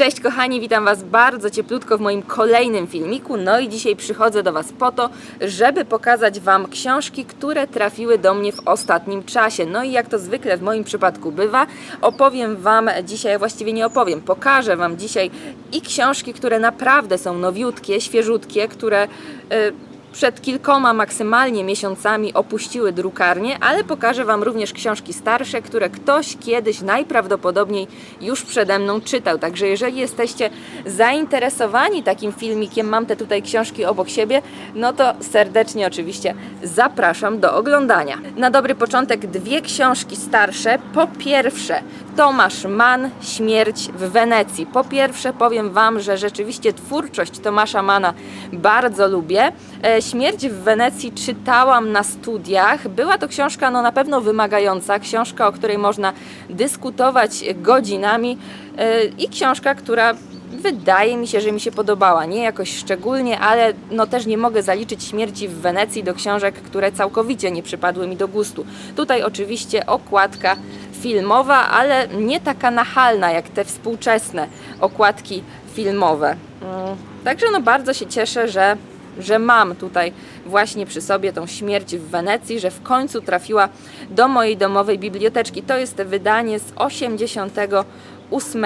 Cześć kochani, witam Was bardzo cieplutko w moim kolejnym filmiku. No i dzisiaj przychodzę do Was po to, żeby pokazać Wam książki, które trafiły do mnie w ostatnim czasie. No i jak to zwykle w moim przypadku bywa, opowiem Wam dzisiaj, właściwie nie opowiem, pokażę Wam dzisiaj i książki, które naprawdę są nowiutkie, świeżutkie, które... y, przed kilkoma maksymalnie miesiącami opuściły drukarnię, ale pokażę Wam również książki starsze, które ktoś kiedyś najprawdopodobniej już przede mną czytał. Także jeżeli jesteście zainteresowani takim filmikiem, mam te tutaj książki obok siebie, no to serdecznie oczywiście zapraszam do oglądania. Na dobry początek dwie książki starsze. Po pierwsze, Tomasz Mann, Śmierć w Wenecji. Po pierwsze powiem Wam, że rzeczywiście twórczość Tomasza Mana bardzo lubię. E, Śmierć w Wenecji czytałam na studiach. Była to książka no, na pewno wymagająca, książka, o której można dyskutować godzinami e, i książka, która wydaje mi się, że mi się podobała. Nie jakoś szczególnie, ale no też nie mogę zaliczyć śmierci w Wenecji do książek, które całkowicie nie przypadły mi do gustu. Tutaj oczywiście okładka filmowa, ale nie taka nachalna jak te współczesne okładki filmowe. Mm, Także no bardzo się cieszę, że, że mam tutaj właśnie przy sobie tą śmierć w Wenecji, że w końcu trafiła do mojej domowej biblioteczki. To jest wydanie z 88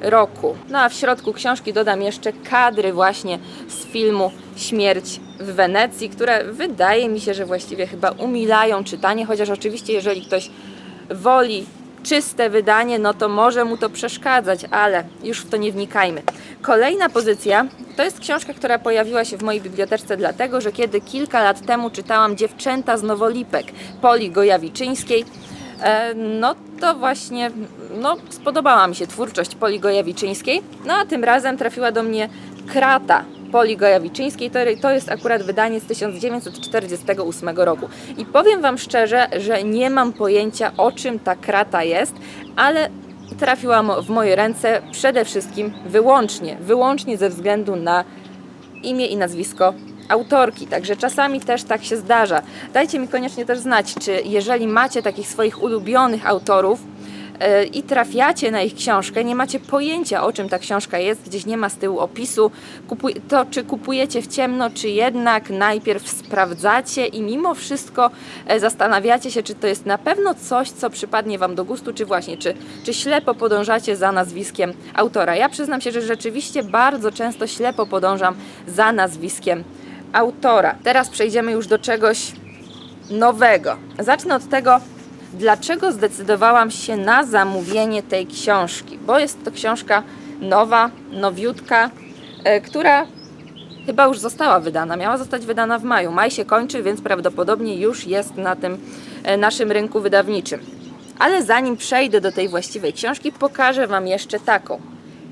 roku. No a w środku książki dodam jeszcze kadry właśnie z filmu Śmierć w Wenecji, które wydaje mi się, że właściwie chyba umilają czytanie, chociaż oczywiście jeżeli ktoś woli czyste wydanie, no to może mu to przeszkadzać, ale już w to nie wnikajmy. Kolejna pozycja to jest książka, która pojawiła się w mojej biblioteczce dlatego, że kiedy kilka lat temu czytałam Dziewczęta z Nowolipek Poli Gojawiczyńskiej, e, no to właśnie no, spodobała mi się twórczość Poli Gojawiczyńskiej, no a tym razem trafiła do mnie Krata Poli Gojawiczyńskiej. To, jest akurat wydanie z 1948 roku. I powiem Wam szczerze, że nie mam pojęcia o czym ta krata jest, ale trafiła w moje ręce przede wszystkim wyłącznie, wyłącznie ze względu na imię i nazwisko autorki. Także czasami też tak się zdarza. Dajcie mi koniecznie też znać, czy jeżeli macie takich swoich ulubionych autorów, i trafiacie na ich książkę, nie macie pojęcia o czym ta książka jest, gdzieś nie ma z tyłu opisu, to czy kupujecie w ciemno, czy jednak najpierw sprawdzacie i mimo wszystko e, zastanawiacie się, czy to jest na pewno coś, co przypadnie Wam do gustu, czy właśnie, czy, czy ślepo podążacie za nazwiskiem autora. Ja przyznam się, że rzeczywiście bardzo często ślepo podążam za nazwiskiem autora. Teraz przejdziemy już do czegoś nowego. Zacznę od tego, dlaczego zdecydowałam się na zamówienie tej książki, bo jest to książka nowa, nowiutka, e, która chyba już została wydana. Miała zostać wydana w maju. Maj się kończy, więc prawdopodobnie już jest na tym e, naszym rynku wydawniczym. Ale zanim przejdę do tej właściwej książki, pokażę Wam jeszcze taką.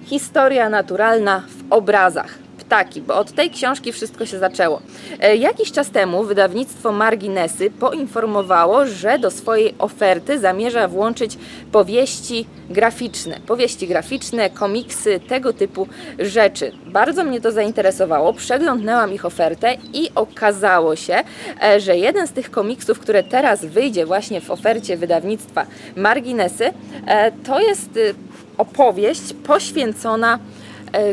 Historia naturalna w obrazach. Ptaki, bo od tej książki wszystko się zaczęło. E, Jakiś czas temu wydawnictwo Marginesy poinformowało, że do swojej oferty zamierza włączyć powieści graficzne. Powieści graficzne, komiksy, tego typu rzeczy. Bardzo mnie to zainteresowało. Przeglądnęłam ich ofertę i okazało się, e, że jeden z tych komiksów, które teraz wyjdzie właśnie w ofercie wydawnictwa Marginesy, e, to jest e, opowieść poświęcona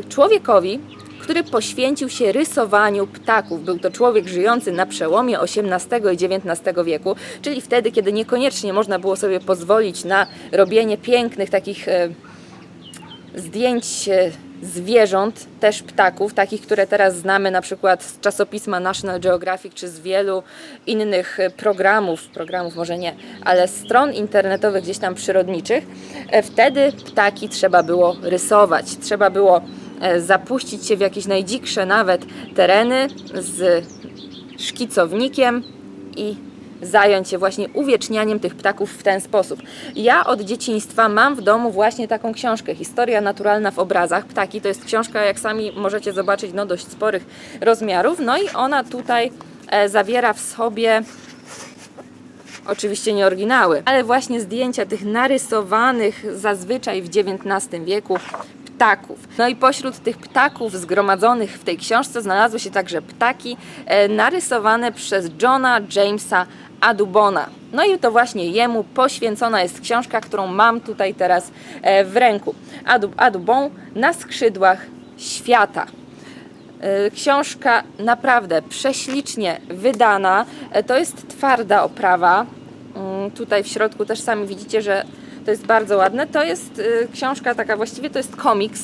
człowiekowi, który poświęcił się rysowaniu ptaków. Był to człowiek żyjący na przełomie XVIII i XIX wieku, czyli wtedy, kiedy niekoniecznie można było sobie pozwolić na robienie pięknych takich e, zdjęć e, zwierząt, też ptaków, takich, które teraz znamy na przykład z czasopisma National Geographic czy z wielu innych e, programów, programów może nie, ale stron internetowych gdzieś tam przyrodniczych. Wtedy ptaki trzeba było rysować, trzeba było zapuścić się w jakieś najdziksze nawet tereny z szkicownikiem i zająć się właśnie uwiecznianiem tych ptaków w ten sposób. Ja od dzieciństwa mam w domu właśnie taką książkę, Historia naturalna w obrazach. Ptaki to jest książka, jak sami możecie zobaczyć, no dość sporych rozmiarów. No i ona tutaj e, zawiera w sobie oczywiście nie oryginały, ale właśnie zdjęcia tych narysowanych zazwyczaj w XIX wieku ptaków. No i pośród tych ptaków zgromadzonych w tej książce znalazły się także ptaki e, narysowane przez Johna Jamesa Adubona. No i to właśnie jemu poświęcona jest książka, którą mam tutaj teraz e, w ręku. Adub, Adubon na skrzydłach świata. E, Książka naprawdę prześlicznie wydana. To jest twarda oprawa. Mm, Tutaj w środku też sami widzicie, że to jest bardzo ładne. To jest e, książka taka, właściwie to jest komiks.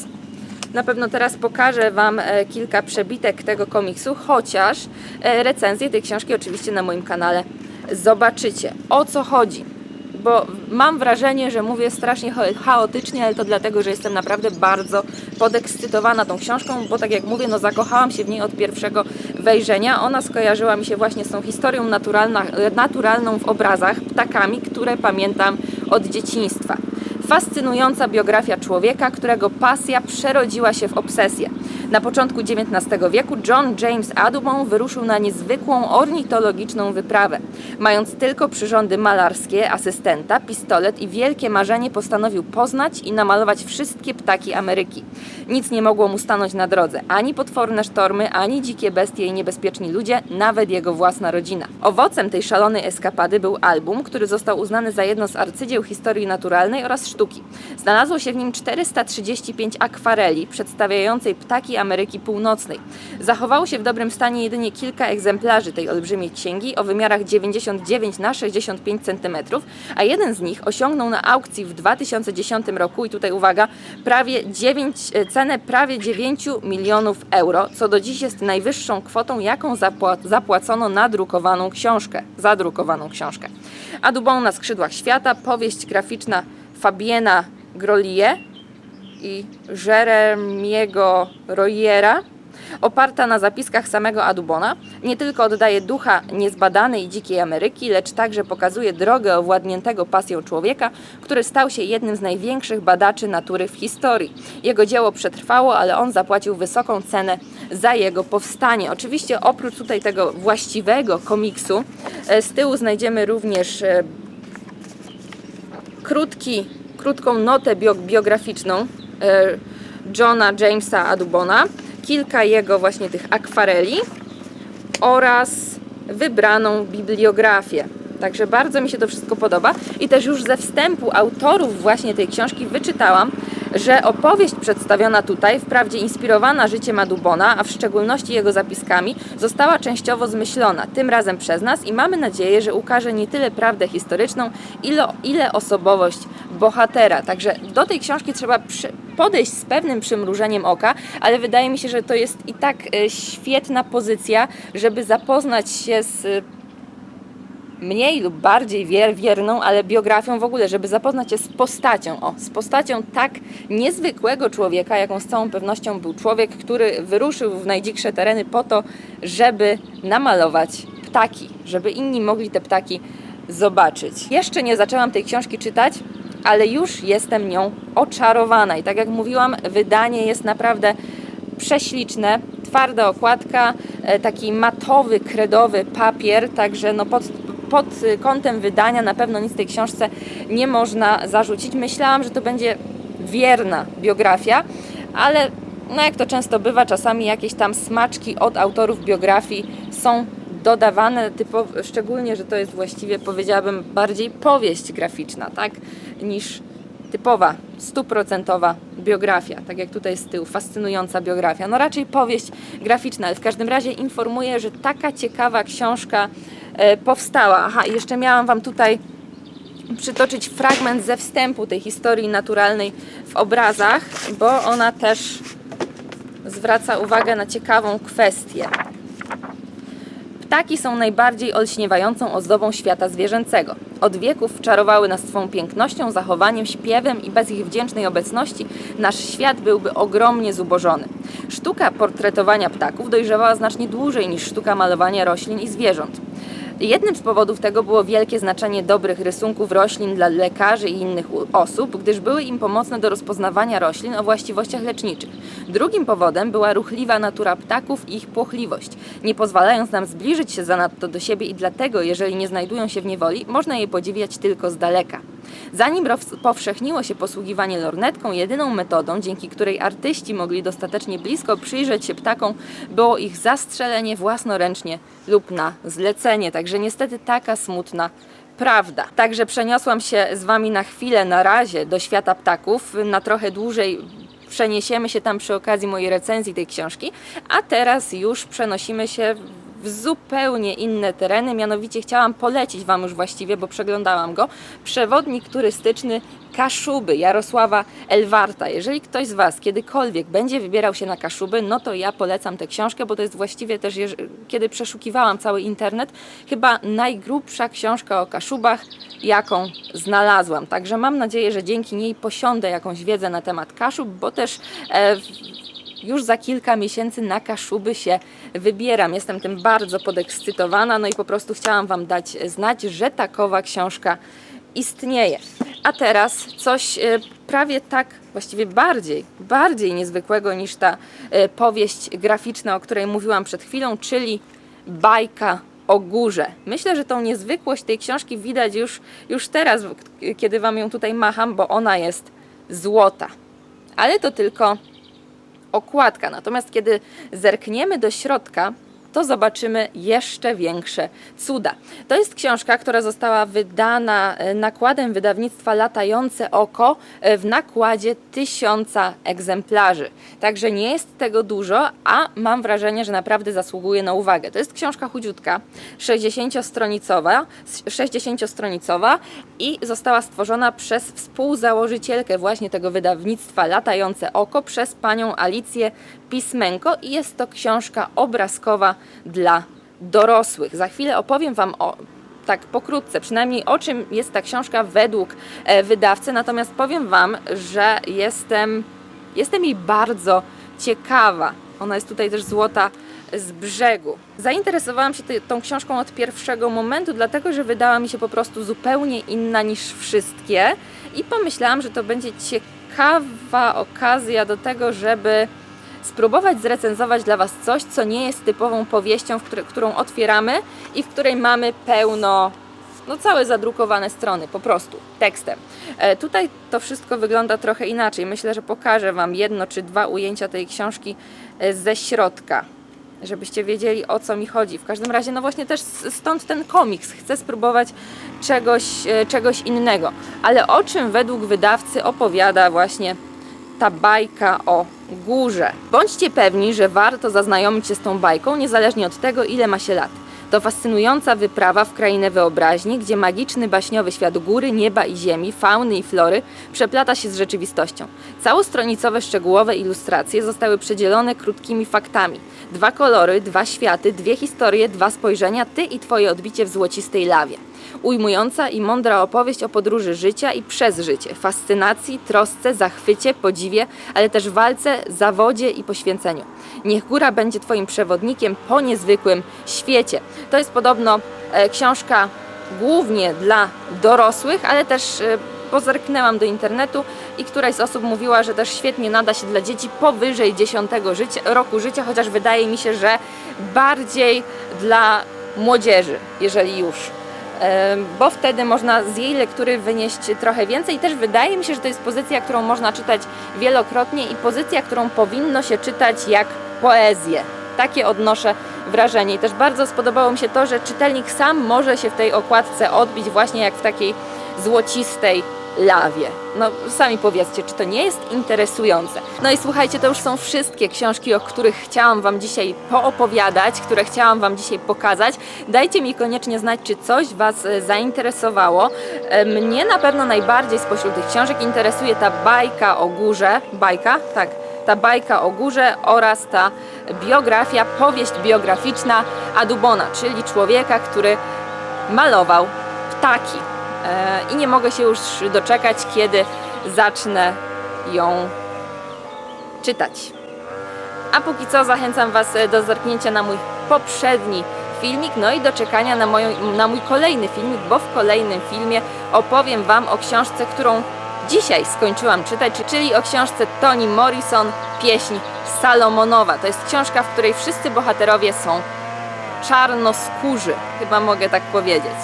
Na pewno teraz pokażę Wam e, kilka przebitek tego komiksu, chociaż e, recenzję tej książki oczywiście na moim kanale zobaczycie. O co chodzi? Bo mam wrażenie, że mówię strasznie cha- chaotycznie, ale to dlatego, że jestem naprawdę bardzo podekscytowana tą książką, bo tak jak mówię, no zakochałam się w niej od pierwszego wejrzenia. Ona skojarzyła mi się właśnie z tą historią naturalną w obrazach, ptakami, które pamiętam od dzieciństwa. Fascynująca biografia człowieka, którego pasja przerodziła się w obsesję. Na początku XIX wieku John James Audubon wyruszył na niezwykłą ornitologiczną wyprawę. Mając tylko przyrządy malarskie, asystenta, pistolet i wielkie marzenie, postanowił poznać i namalować wszystkie ptaki Ameryki. Nic nie mogło mu stanąć na drodze, ani potworne sztormy, ani dzikie bestie i niebezpieczni ludzie, nawet jego własna rodzina. Owocem tej szalonej eskapady był album, który został uznany za jedno z arcydzieł historii naturalnej oraz sztuki. Znalazło się w nim 435 akwareli przedstawiającej ptaki Ameryki Północnej. Zachowało się w dobrym stanie jedynie kilka egzemplarzy tej olbrzymiej księgi o wymiarach 99 na 65 cm, a jeden z nich osiągnął na aukcji w 2010 roku i tutaj uwaga, prawie 9, e, cenę prawie 9 milionów euro, co do dziś jest najwyższą kwotą, jaką zapła, zapłacono na drukowaną książkę, zadrukowaną książkę. Adubon na skrzydłach świata, powieść graficzna Fabiena Grolier i Jeremiego Royera, oparta na zapiskach samego Adubona, nie tylko oddaje ducha niezbadanej dzikiej Ameryki, lecz także pokazuje drogę owładniętego pasją człowieka, który stał się jednym z największych badaczy natury w historii. Jego dzieło przetrwało, ale on zapłacił wysoką cenę za jego powstanie. Oczywiście oprócz tutaj tego właściwego komiksu, e, z tyłu znajdziemy również e, krótki, krótką notę bio, biograficzną Johna Jamesa Adubona, kilka jego właśnie tych akwareli oraz wybraną bibliografię. Także bardzo mi się to wszystko podoba i też już ze wstępu autorów właśnie tej książki wyczytałam, że opowieść przedstawiona tutaj, wprawdzie inspirowana życiem Adubona, a w szczególności jego zapiskami, została częściowo zmyślona, tym razem przez nas i mamy nadzieję, że ukaże nie tyle prawdę historyczną, ile, ile osobowość bohatera. Także do tej książki trzeba podejść z pewnym przymrużeniem oka, ale wydaje mi się, że to jest i tak e, świetna pozycja, żeby zapoznać się z e, mniej lub bardziej wier, wierną, ale biografią w ogóle, żeby zapoznać się z postacią, o, z postacią tak niezwykłego człowieka, jaką z całą pewnością był człowiek, który wyruszył w najdziksze tereny po to, żeby namalować ptaki, żeby inni mogli te ptaki zobaczyć. Jeszcze nie zaczęłam tej książki czytać, ale już jestem nią oczarowana i tak jak mówiłam, wydanie jest naprawdę prześliczne, twarda okładka, e, taki matowy, kredowy papier, także no pod, pod kątem wydania na pewno nic tej książce nie można zarzucić. Myślałam, że to będzie wierna biografia, ale no jak to często bywa, czasami jakieś tam smaczki od autorów biografii są dodawane, typo, szczególnie, że to jest właściwie powiedziałabym bardziej powieść graficzna, tak, niż typowa, stuprocentowa biografia, tak jak tutaj z tyłu, fascynująca biografia. No raczej powieść graficzna, ale w każdym razie informuję, że taka ciekawa książka e, powstała. Aha, jeszcze miałam Wam tutaj przytoczyć fragment ze wstępu tej historii naturalnej w obrazach, bo ona też zwraca uwagę na ciekawą kwestię. Ptaki są najbardziej olśniewającą ozdobą świata zwierzęcego. Od wieków czarowały nas swą pięknością, zachowaniem, śpiewem i bez ich wdzięcznej obecności nasz świat byłby ogromnie zubożony. Sztuka portretowania ptaków dojrzewała znacznie dłużej niż sztuka malowania roślin i zwierząt. Jednym z powodów tego było wielkie znaczenie dobrych rysunków roślin dla lekarzy i innych osób, gdyż były im pomocne do rozpoznawania roślin o właściwościach leczniczych. Drugim powodem była ruchliwa natura ptaków i ich płochliwość, nie pozwalając nam zbliżyć się zanadto do siebie i dlatego, jeżeli nie znajdują się w niewoli, można je podziwiać tylko z daleka. Zanim powszechniło się posługiwanie lornetką, jedyną metodą, dzięki której artyści mogli dostatecznie blisko przyjrzeć się ptakom, było ich zastrzelenie własnoręcznie lub na zlecenie. Także niestety taka smutna prawda. Także przeniosłam się z Wami na chwilę, na razie do świata ptaków, na trochę dłużej przeniesiemy się tam przy okazji mojej recenzji tej książki, a teraz już przenosimy się w zupełnie inne tereny. Mianowicie chciałam polecić Wam już właściwie, bo przeglądałam go, przewodnik turystyczny Kaszuby Jarosława Elwarta. Jeżeli ktoś z Was kiedykolwiek będzie wybierał się na Kaszuby, no to ja polecam tę książkę, bo to jest właściwie też, kiedy przeszukiwałam cały internet, chyba najgrubsza książka o Kaszubach, jaką znalazłam. Także mam nadzieję, że dzięki niej posiądę jakąś wiedzę na temat Kaszub, bo też e, już za kilka miesięcy na Kaszuby się wybieram. Jestem tym bardzo podekscytowana, no i po prostu chciałam Wam dać znać, że takowa książka istnieje. A teraz coś e, prawie tak, właściwie bardziej, bardziej niezwykłego niż ta e, powieść graficzna, o której mówiłam przed chwilą, czyli bajka o górze. Myślę, że tą niezwykłość tej książki widać już, już teraz, kiedy Wam ją tutaj macham, bo ona jest złota. Ale to tylko okładka. Natomiast kiedy zerkniemy do środka, to zobaczymy jeszcze większe cuda. To jest książka, która została wydana e, nakładem wydawnictwa Latające Oko e, w nakładzie tysiąca egzemplarzy. Także nie jest tego dużo, a mam wrażenie, że naprawdę zasługuje na uwagę. To jest książka chudziutka, 60-stronicowa, 60-stronicowa i została stworzona przez współzałożycielkę właśnie tego wydawnictwa Latające Oko przez panią Alicję Pismenko i jest to książka obrazkowa dla dorosłych. Za chwilę opowiem Wam o tak pokrótce, przynajmniej o czym jest ta książka według e, wydawcy, natomiast powiem Wam, że jestem, jestem jej bardzo ciekawa. Ona jest tutaj też złota z brzegu. Zainteresowałam się tą książką od pierwszego momentu, dlatego że wydała mi się po prostu zupełnie inna niż wszystkie i pomyślałam, że to będzie ciekawa okazja do tego, żeby spróbować zrecenzować dla Was coś, co nie jest typową powieścią, które, którą otwieramy i w której mamy pełno, no całe zadrukowane strony, po prostu, tekstem. E, tutaj to wszystko wygląda trochę inaczej. Myślę, że pokażę Wam jedno czy dwa ujęcia tej książki e, ze środka żebyście wiedzieli o co mi chodzi. W każdym razie, no właśnie też stąd ten komiks. Chcę spróbować czegoś, e, czegoś innego. Ale o czym według wydawcy opowiada właśnie ta bajka o górze. Bądźcie pewni, że warto zaznajomić się z tą bajką, niezależnie od tego, ile ma się lat. To fascynująca wyprawa w krainę wyobraźni, gdzie magiczny baśniowy świat góry, nieba i ziemi, fauny i flory przeplata się z rzeczywistością. Całostronicowe szczegółowe ilustracje zostały przedzielone krótkimi faktami. Dwa kolory, dwa światy, dwie historie, dwa spojrzenia, ty i twoje odbicie w złocistej lawie. Ujmująca i mądra opowieść o podróży życia i przez życie, fascynacji, trosce, zachwycie, podziwie, ale też walce, zawodzie i poświęceniu. Niech góra będzie Twoim przewodnikiem po niezwykłym świecie. To jest podobno e, książka głównie dla dorosłych, ale też e, pozerknęłam do internetu i któraś z osób mówiła, że też świetnie nada się dla dzieci powyżej 10 życia, roku życia, chociaż wydaje mi się, że bardziej dla młodzieży, jeżeli już bo wtedy można z jej lektury wynieść trochę więcej. I też wydaje mi się, że to jest pozycja, którą można czytać wielokrotnie i pozycja, którą powinno się czytać jak poezję. Takie odnoszę wrażenie. I też bardzo spodobało mi się to, że czytelnik sam może się w tej okładce odbić właśnie jak w takiej złocistej lawie. No sami powiedzcie, czy to nie jest interesujące. No i słuchajcie, to już są wszystkie książki, o których chciałam Wam dzisiaj poopowiadać, które chciałam Wam dzisiaj pokazać. Dajcie mi koniecznie znać, czy coś Was e, zainteresowało. E, mnie na pewno najbardziej spośród tych książek interesuje ta bajka o górze. Bajka? Tak. Ta bajka o górze oraz ta biografia, powieść biograficzna Adubona, czyli człowieka, który malował ptaki. E, i nie mogę się już doczekać, kiedy zacznę ją czytać. A póki co zachęcam Was do zerknięcia na mój poprzedni filmik, no i do czekania na, moją, na mój kolejny filmik, bo w kolejnym filmie opowiem Wam o książce, którą dzisiaj skończyłam czytać, czyli o książce Toni Morrison, pieśń Salomonowa. To jest książka, w której wszyscy bohaterowie są czarnoskórzy, chyba mogę tak powiedzieć.